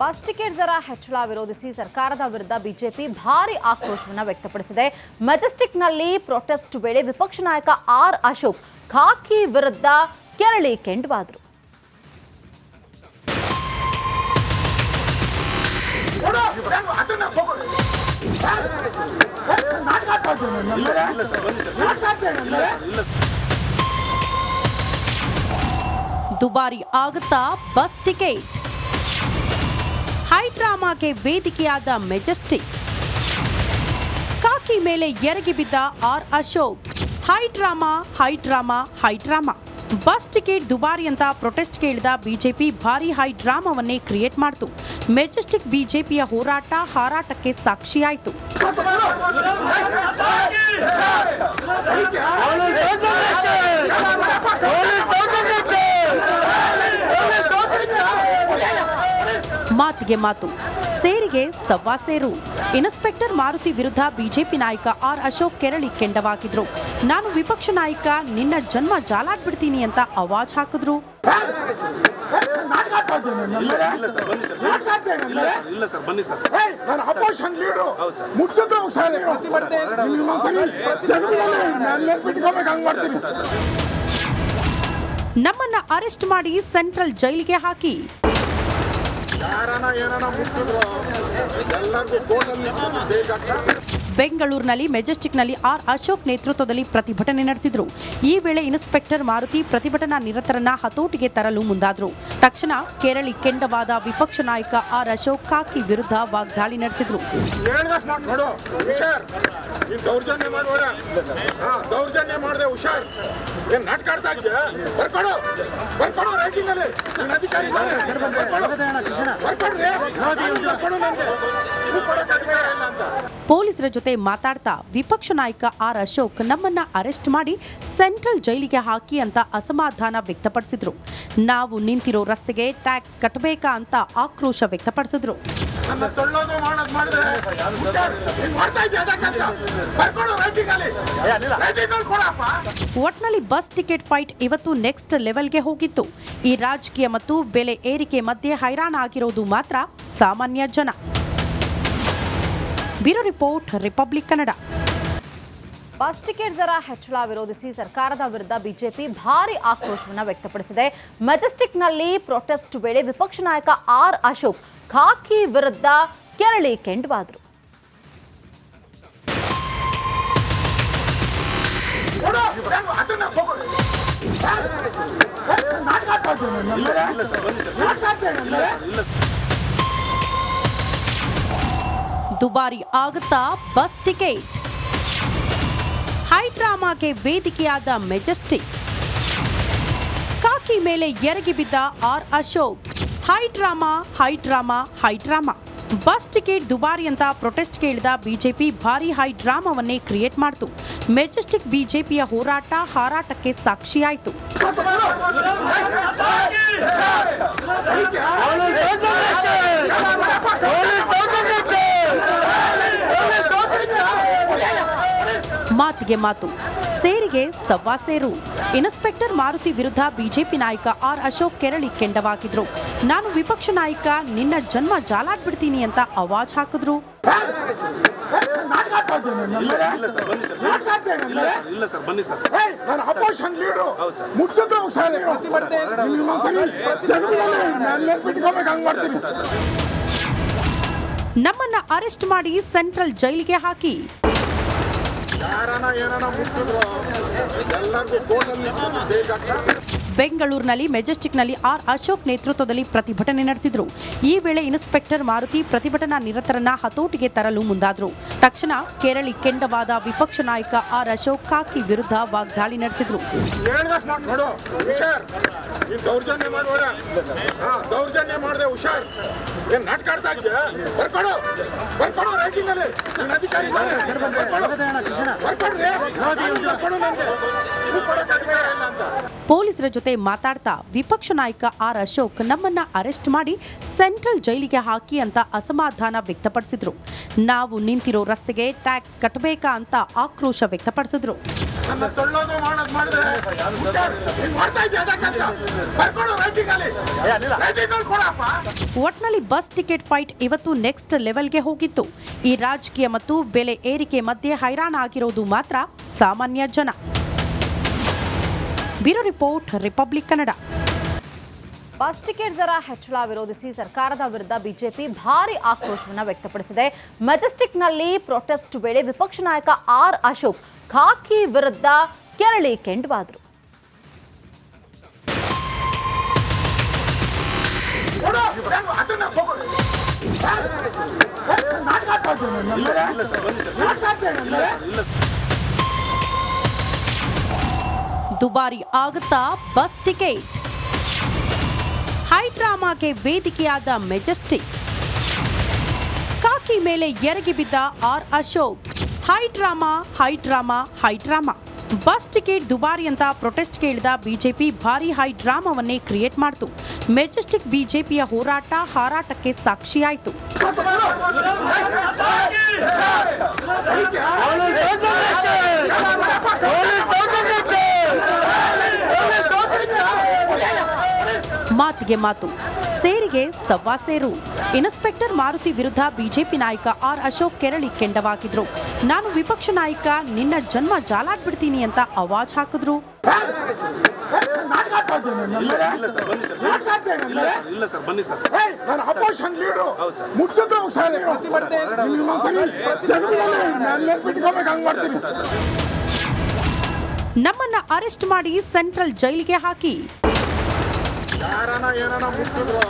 Bus ticket ದರ ಹೆಚ್ಚಳ ವಿರೋಧಿಸಿ ಸರ್ಕಾರದ ವಿರುದ್ಧ ಬಿಜೆಪಿ ಭಾರಿ ಆಕ್ರೋಶವನ್ನು ವ್ಯಕ್ತಪಡಿಸಿದೆ ಮೆಜೆಸ್ಟಿಕ್ನಲ್ಲಿ ಪ್ರೊಟೆಸ್ಟ್ ವೇಳೆ ವಿಪಕ್ಷ ನಾಯಕ ಆರ್ ಅಶೋಕ್ ಖಾಕಿ ವಿರುದ್ಧ ಕೆರಳಿ ಕೆಂಡವಾದರು. ದುಬಾರಿ ಆಗುತ್ತಾ ಬಸ್ ಟಿಕೆಟ್ ಹೈ ಡ್ರಾಮಾಗೆ ವೇದಿಕೆಯಾದ ಮೆಜೆಸ್ಟಿಕ್ ಕಾಕಿ ಮೇಲೆ ಎರಗಿ ಬಿದ್ದ R Ashok high drama high drama high drama bus ticket ದುಬಾರಿ ಅಂತ ಪ್ರೊಟೆಸ್ಟ್ ಕೇಳಿದ ಬಿಜೆಪಿ ಭಾರಿ ಹೈ ಡ್ರಾಮಾವನ್ನೇ ಕ್ರಿಯೇಟ್ ಮಾಡಿತು ಮೆಜೆಸ್ಟಿಕ್ ಬಿಜೆಪಿಯ ಹೋರಾಟ ಹಾರಾಟಕ್ಕೆ ಸಾಕ್ಷಿಯಾಯಿತು ಮಾತಿಗೆ ಮಾತು. ಸೇರಿಗೆ ಸವ್ವಾ ಸೇರು. ಇನ್ಸ್ಪೆಕ್ಟರ್ ಮಾರುತಿ ವಿರುದ್ಧ ಬಿಜೆಪಿ ನಾಯಕ ಆರ್ ಅಶೋಕ್ ಕೆರಳಿ ಕೆಂಡವಾಗಿದ್ರು. ನಾನು ವಿಪಕ್ಷ ನಾಯಕ ನಿನ್ನ ಜನ್ಮ ಜಾಲಾಡ್ಬಿಡ್ತೀನಿ ಅಂತ ಅವಾಜ್ ಹಾಕಿದ್ರು. ನಮ್ಮನ್ನ ಅರೆಸ್ಟ್ ಮಾಡಿ ಸೆಂಟ್ರಲ್ ಜೈಲಿಗೆ ಹಾಕಿ. ಯಾರನ ಏನಾನ ಮುಟ್ಟಿದ್ರು ಎಲ್ಲರಿಗೂ ಫೋನಲ್ಲಿ ನಿಲ್ಸ್ಬಿಟ್ಟು ಜೈಲ್ಗೆ ಹಾಕ್ಸ್ಬಿಟ್ಟು ಬೆಂಗಳೂರಿನಲ್ಲಿ ಮೆಜೆಸ್ಟಿಕ್ನಲ್ಲಿ ಆರ್ ಅಶೋಕ್ ನೇತೃತ್ವದಲ್ಲಿ ಪ್ರತಿಭಟನೆ ನಡೆಸಿದ್ರು. ಈ ವೇಳೆ ಇನ್ಸ್ಪೆಕ್ಟರ್ ಮಾರುತಿ ಪ್ರತಿಭಟನಾ ನಿರತರನ್ನ ಹತೋಟಿಗೆ ತರಲು ಮುಂದಾದ್ರು. ತಕ್ಷಣ ಕೇರಳಿ ಕೆಂಡವಾದ ವಿಪಕ್ಷ ನಾಯಕ ಆರ್ ಅಶೋಕ್ ಕಾಕಿ ವಿರುದ್ಧ ವಾಗ್ದಾಳಿ ನಡೆಸಿದ್ರು. ದೌರ್ಜನ್ಯ ಮಾಡುವರ ಹಾ ದೌರ್ಜನ್ಯ ಮಾಡಿದೆ ಹುಷಾರ್. ಏನ್ ನಾಟಕ ಆಡ್ತಾ ಇದ್ಯಾ? ಬರ್ಕೊಡು. ಬರ್ಕೊಡು ರೈಟಿಂಗ್ ಅಲ್ಲಿ. ನನ್ನ ಅಧಿಕಾರಿ ಇದ್ದಾನೆ. ಬರ್ಕೊಡು. ಬರ್ಕೊಡ್ರಿ. ಬರ್ಕೊಡು ನನ್ಗೆ ಹೂ ಕೊಡಕ್ ಅಧಿಕಾರ ಇಲ್ಲ ಅಂತ. ಪೊಲೀಸರ ಜೊತೆ ಮಾತಾಡ್ತಾ ವಿಪಕ್ಷ ನಾಯಕ ಆರ್ ಅಶೋಕ್ ನಮ್ಮನ್ನ ಅರೆಸ್ಟ್ ಮಾಡಿ ಸೆಂಟ್ರಲ್ ಜೈಲಿಗೆ ಹಾಕಿ ಅಂತ ಅಸಮಾಧಾನ ವ್ಯಕ್ತಪಡಿಸಿದ್ರು. ನಾವು ನಿಂತಿರೋ ರಸ್ತೆಗೆ ಟ್ಯಾಕ್ಸ್ ಕಟ್ಟಬೇಕಾ ಅಂತ ಆಕ್ರೋಶ ವ್ಯಕ್ತಪಡಿಸಿದ್ರು. ಒಟ್ನಲ್ಲಿ ಬಸ್ ಟಿಕೆಟ್ ಫೈಟ್ ಇವತ್ತು ನೆಕ್ಸ್ಟ್ ಲೆವೆಲ್ಗೆ ಹೋಗಿತ್ತು. ಈ ರಾಜಕೀಯ ಮತ್ತು ಬೆಲೆ ಏರಿಕೆ ಮಧ್ಯೆ ಹೈರಾಣ ಆಗಿರೋದು ಮಾತ್ರ ಸಾಮಾನ್ಯ ಜನ. Bureau report Republic Kannada. Bus ticket ದರ ಹೆಚ್ಚಳ ವಿರೋಧಿಸಿ ಸರ್ಕಾರದ ವಿರುದ್ಧ ಬಿಜೆಪಿ ಭಾರಿ ಆಕ್ರೋಶವನ್ನು ವ್ಯಕ್ತಪಡಿಸಿದೆ. ಮೆಜೆಸ್ಟಿಕ್ನಲ್ಲಿ ಪ್ರೊಟೆಸ್ಟ್ ವೇಳೆ ವಿಪಕ್ಷ ನಾಯಕ ಆರ್ ಅಶೋಕ್ ಖಾಕಿ ವಿರುದ್ಧ ಕೆರಳಿ ಕೆಂಡವಾದರು. ದುಬಾರಿ ಆಗುತ್ತಾ ಬಸ್ ಟಿಕೆಟ್ ಹೈ ಡ್ರಾಮಾಗೆ ವೇದಿಕೆಯಾದ ಮೆಜೆಸ್ಟಿಕ್ ಕಾಕಿ ಮೇಲೆ ಎರಗಿ ಬಿದ್ದ R Ashok. High drama high drama high drama bus ticket ದುಬಾರಿ ಅಂತ ಪ್ರೊಟೆಸ್ಟ್ ಕೇಳಿದ ಬಿಜೆಪಿ ಭಾರಿ ಹೈ ಡ್ರಾಮಾವನ್ನೇ ಕ್ರಿಯೇಟ್ ಮಾಡಿತು ಮೆಜೆಸ್ಟಿಕ್ ಬಿಜೆಪಿಯ ಹೋರಾಟ ಹಾರಾಟಕ್ಕೆ ಸಾಕ್ಷಿಯಾಯಿತು ಮಾತಿಗೆ ಮಾತು. ಸೇರಿಗೆ ಸವ್ವಾ ಸೇರು. ಇನ್ಸ್ಪೆಕ್ಟರ್ ಮಾರುತಿ ವಿರುದ್ಧ ಬಿಜೆಪಿ ನಾಯಕ ಆರ್ ಅಶೋಕ್ ಕೆರಳಿ ಕೆಂಡವಾಗಿದ್ರು. ನಾನು ವಿಪಕ್ಷ ನಾಯಕ, ನಿನ್ನ ಜನ್ಮ ಜಾಲಾಡ್ಬಿಡ್ತೀನಿ ಅಂತ ಅವಾಜ್ ಹಾಕಿದ್ರು. ನಮ್ಮನ್ನ ಅರೆಸ್ಟ್ ಮಾಡಿ ಸೆಂಟ್ರಲ್ ಜೈಲಿಗೆ ಹಾಕಿ. ಯಾರನ ಏನಾನ ಮುಟ್ಟಿದ್ರು ಎಲ್ಲರಿಗೂ ಫೋನಲ್ಲಿ ನಿಲ್ಸ್ಬಿಟ್ಟು ಜೈಲ್ಗೆ ಹಾಕ್ಸ್ಬಿಟ್ಟು ಬೆಂಗಳೂರಿನಲ್ಲಿ ಮೆಜೆಸ್ಟಿಕ್ನಲ್ಲಿ ಆರ್ ಅಶೋಕ್ ನೇತೃತ್ವದಲ್ಲಿ ಪ್ರತಿಭಟನೆ ನಡೆಸಿದ್ರು. ಈ ವೇಳೆ ಇನ್ಸ್ಪೆಕ್ಟರ್ ಮಾರುತಿ ಪ್ರತಿಭಟನಾ ನಿರತರನ್ನ ಹತೋಟಿಗೆ ತರಲು ಮುಂದಾದ್ರು. ತಕ್ಷಣ ಕೇರಳಿ ಕೆಂಡವಾದ ವಿಪಕ್ಷ ನಾಯಕ ಆರ್ ಅಶೋಕ್ ಕಾಕಿ ವಿರುದ್ಧ ವಾಗ್ದಾಳಿ ನಡೆಸಿದ್ರು. ದೌರ್ಜನ್ಯ ಮಾಡುವ ದೌರ್ಜನ್ಯ ಮಾಡಿದೆ ಹುಷಾರ್. ಏನ್ ನಾಟಕ ಆಡ್ತಾ ಇದ್ಯಾ? ಬರ್ಕೊಡು. ಬರ್ಕೊಡು ರೈಟಿಂಗ್ ಅಲ್ಲಿ. ನನ್ನ ಅಧಿಕಾರಿ ಇದ್ದಾನೆ. ಬರ್ಕೊಡು. ಬರ್ಕೊಡ್ರಿ. ಬರ್ಕೊಡು ನನ್ಗೆ. ಹೂ ಕೊಡಕ್ ಅಧಿಕಾರ ಇಲ್ಲ ಅಂತ. ಪೊಲೀಸರ ಜೊತೆ ಮಾತಾಡ್ತಾ ವಿಪಕ್ಷ ನಾಯಕ ಆರ್ ಅಶೋಕ್ ನಮ್ಮನ್ನ ಅರೆಸ್ಟ್ ಮಾಡಿ ಸೆಂಟ್ರಲ್ ಜೈಲಿಗೆ ಹಾಕಿ ಅಂತ ಅಸಮಾಧಾನ ವ್ಯಕ್ತಪಡಿಸಿದ್ರು. ನಾವು ನಿಂತಿರೋ ರಸ್ತೆಗೆ ಟ್ಯಾಕ್ಸ್ ಕಟ್ಟಬೇಕಾ ಅಂತ ಆಕ್ರೋಶ ವ್ಯಕ್ತಪಡಿಸಿದ್ರು. ಒಟ್ನಲ್ಲಿ ಬಸ್ ಟಿಕೆಟ್ ಫೈಟ್ ಇವತ್ತು ನೆಕ್ಸ್ಟ್ ಲೆವೆಲ್ಗೆ ಹೋಗಿತ್ತು. ಈ ರಾಜಕೀಯ ಮತ್ತು ಬೆಲೆ ಏರಿಕೆ ಮಧ್ಯೆ ಹೈರಾಣ ಆಗಿರೋದು ಮಾತ್ರ ಸಾಮಾನ್ಯ ಜನ. Bureau report Republic Kannada bus ticket ದರ ಹೆಚ್ಚಳ ವಿರೋಧಿಸಿ ಸರ್ಕಾರದ ವಿರುದ್ಧ ಬಿಜೆಪಿ ಭಾರಿ ಆಕ್ರೋಶವನ್ನು ವ್ಯಕ್ತಪಡಿಸಿದೆ. ಮೆಜೆಸ್ಟಿಕ್ನಲ್ಲಿ ಪ್ರೊಟೆಸ್ಟ್ ವೇಳೆ ವಿಪಕ್ಷ ನಾಯಕ ಆರ್ ಅಶೋಕ್ ಖಾಕಿ ವಿರುದ್ಧ ಕೆರಳಿ ಕೆಂಡವಾದರು. ನಾಟಕ ದುಬಾರಿ ಆಗುತ್ತಾ ಬಸ್ ಟಿಕೆಟ್? ಹೈ ಡ್ರಾಮಾಗೆ ವೇದಿಕೆಯಾದ ಮೆಜೆಸ್ಟಿಕ್. ಕಾಕಿ ಮೇಲೆ ಎರಗಿ ಬಿದ್ದ R Ashok. High drama high drama high drama bus ticket ದುಬಾರಿ ಅಂತ ಪ್ರೊಟೆಸ್ಟ್ ಕೇಳಿದ ಬಿಜೆಪಿ ಭಾರಿ ಹೈ ಡ್ರಾಮಾವನ್ನೇ ಕ್ರಿಯೇಟ್ ಮಾಡಿತು. ಮೆಜೆಸ್ಟಿಕ್ ಬಿಜೆಪಿಯ ಹೋರಾಟ ಹಾರಾಟಕ್ಕೆ ಸಾಕ್ಷಿಯಾಯಿತು. ಮಾತಿಗೆ ಮಾತು. ಸೇರಿಗೆ ಸವ್ವಾ ಸೇರು. ಇನ್ಸ್ಪೆಕ್ಟರ್ ಮಾರುತಿ ವಿರುದ್ಧ ಬಿಜೆಪಿ ನಾಯಕ ಆರ್ ಅಶೋಕ್ ಕೆರಳಿ ಕೆಂಡವಾಗಿದ್ರು. ನಾನು ವಿಪಕ್ಷ ನಾಯಕ ನಿನ್ನ ಜನ್ಮ ಜಾಲಾಡ್ಬಿಡ್ತೀನಿ ಅಂತ ಅವಾಜ್ ಹಾಕಿದ್ರು. ನಮ್ಮನ್ನ ಅರೆಸ್ಟ್ ಮಾಡಿ ಸೆಂಟ್ರಲ್ ಜೈಲಿಗೆ ಹಾಕಿ. ಏನಾನ ಮುಟ್ಟಿದ್ರು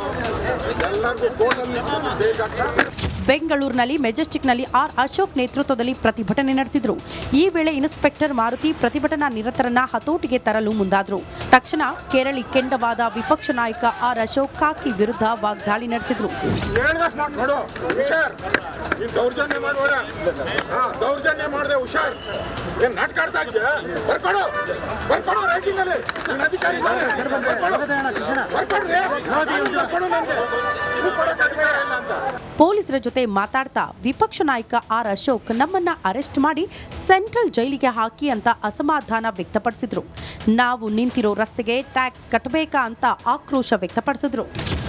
ಎಲ್ಲರಿಗೂ ಫೋನಲ್ಲಿ ನಿಲ್ಸ್ಬಿಟ್ಟು ಜೈಲ್ಗೆ ಹಾಕ್ಸ್ಬಿಡ್ತಾರೆ ಬೆಂಗಳೂರಿನಲ್ಲಿ ಮೆಜೆಸ್ಟಿಕ್ನಲ್ಲಿ ಆರ್ ಅಶೋಕ್ ನೇತೃತ್ವದಲ್ಲಿ ಪ್ರತಿಭಟನೆ ನಡೆಸಿದ್ರು. ಈ ವೇಳೆ ಇನ್ಸ್ಪೆಕ್ಟರ್ ಮಾರುತಿ ಪ್ರತಿಭಟನಾ ನಿರತರನ್ನ ಹತೋಟಿಗೆ ತರಲು ಮುಂದಾದ್ರು. ತಕ್ಷಣ ಕೇರಳಿ ಕೆಂಡವಾದ ವಿಪಕ್ಷ ನಾಯಕ ಆರ್ ಅಶೋಕ್ ಕಾಕಿ ವಿರುದ್ಧ ವಾಗ್ದಾಳಿ ನಡೆಸಿದ್ರು. ಹುಷಾರ್. ನೀನ್ ದೌರ್ಜನ್ಯ ಮಾಡುವರ ಹಾ ದೌರ್ಜನ್ಯ ಮಾಡಿದೆ ಹುಷಾರ್. ಏನ್ ನಾಟಕ ಆಡ್ತಾ ಇದ್ಯಾ? ಬರ್ಕೊಡು. ಬರ್ಕೊಡು ರೈಟಿಂಗ್ ಅಲ್ಲಿ. ನೀನ್ ಅಧಿಕಾರಿ ಇದ್ದಾನೆ. ಬರ್ಕೊಡು. ಪೊಲೀಸರ ಜೊತೆ ಮಾತಾಡ್ತಾ ವಿಪಕ್ಷ ನಾಯಕ ಆರ್ ಅಶೋಕ್ ನಮ್ಮನ್ನ ಅರೆಸ್ಟ್ ಮಾಡಿ ಸೆಂಟ್ರಲ್ ಜೈಲಿಗೆ ಹಾಕಿ ಅಂತ ಅಸಮಾಧಾನ ವ್ಯಕ್ತಪಡಿಸಿದ್ರು. ನಾವು ನಿಂತಿರೋ ರಸ್ತೆಗೆ ಟ್ಯಾಕ್ಸ್ ಕಟ್ಟಬೇಕಾ ಅಂತ ಆಕ್ರೋಶ ವ್ಯಕ್ತಪಡಿಸಿದ್ರು.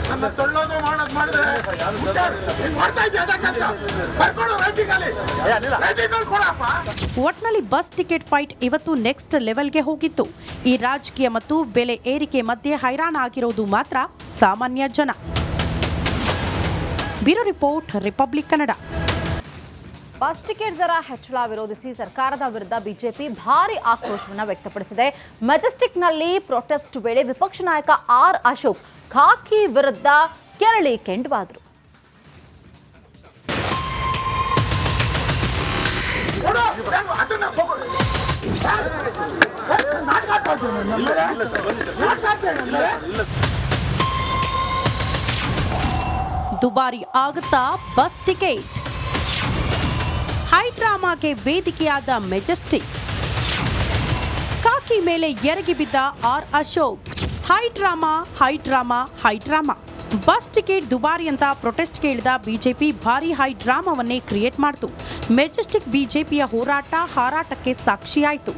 ನನ್ನ ತಳ್ಳೋದು ಮಾಡೋದು ಮಾಡಿದ್ರೆ ಹುಷಾರ್. ಮಾಡ್ತಾ ಇದ್ದೆ ಅದೇ ಕೆಲಸ? ಬರ್ಕೊಡು ರೈಟಿಂಗ್ ಅಲ್ಲಿ. ರೈಟಿಂಗ್ ಅಲ್ಲಿ ಕೊಡಪ್ಪ. ಒಟ್ನಲ್ಲಿ ಬಸ್ ಟಿಕೆಟ್ ಫೈಟ್ ಇವತ್ತು ನೆಕ್ಸ್ಟ್ ಲೆವೆಲ್ಗೆ ಹೋಗಿತ್ತು. ಈ ರಾಜಕೀಯ ಮತ್ತು ಬೆಲೆ ಏರಿಕೆ ಮಧ್ಯೆ ಹೈರಾಣ ಆಗಿರೋದು ಮಾತ್ರ ಸಾಮಾನ್ಯ ಜನ. Bureau report Republic Kannada bus ticket ದರ ಹೆಚ್ಚಳ ವಿರೋಧಿಸಿ ಸರ್ಕಾರದ ವಿರುದ್ಧ ಬಿಜೆಪಿ ಭಾರಿ ಆಕ್ರೋಶವನ್ನು ವ್ಯಕ್ತಪಡಿಸಿದೆ ಮೆಜೆಸ್ಟಿಕ್ನಲ್ಲಿ ಪ್ರೊಟೆಸ್ಟ್ ವೇಳೆ ವಿಪಕ್ಷ ನಾಯಕ ಆರ್ ಅಶೋಕ್ ಖಾಕಿ ವಿರುದ್ಧ ಕೆರಳಿ ಕೆಂಡವಾದರು. ದುಬಾರಿ ಆಗುತ್ತಾ ಬಸ್ ಟಿಕೆಟ್ ಹೈ ಡ್ರಾಮಾಗೆ ವೇದಿಕೆಯಾದ ಮೆಜೆಸ್ಟಿಕ್. ಕಾಕಿ ಮೇಲೆ ಎರಗಿ ಬಿದ್ದ R Ashok. High drama high drama high drama bus ticket ದುಬಾರಿ ಅಂತ ಪ್ರೊಟೆಸ್ಟ್ ಕೇಳಿದ ಬಿಜೆಪಿ ಭಾರಿ ಹೈ ಡ್ರಾಮಾವನ್ನೇ ಕ್ರಿಯೇಟ್ ಮಾಡಿತು. ಮೆಜೆಸ್ಟಿಕ್ ಬಿಜೆಪಿಯ ಹೋರಾಟ ಹಾರಾಟಕ್ಕೆ ಸಾಕ್ಷಿಯಾಯಿತು.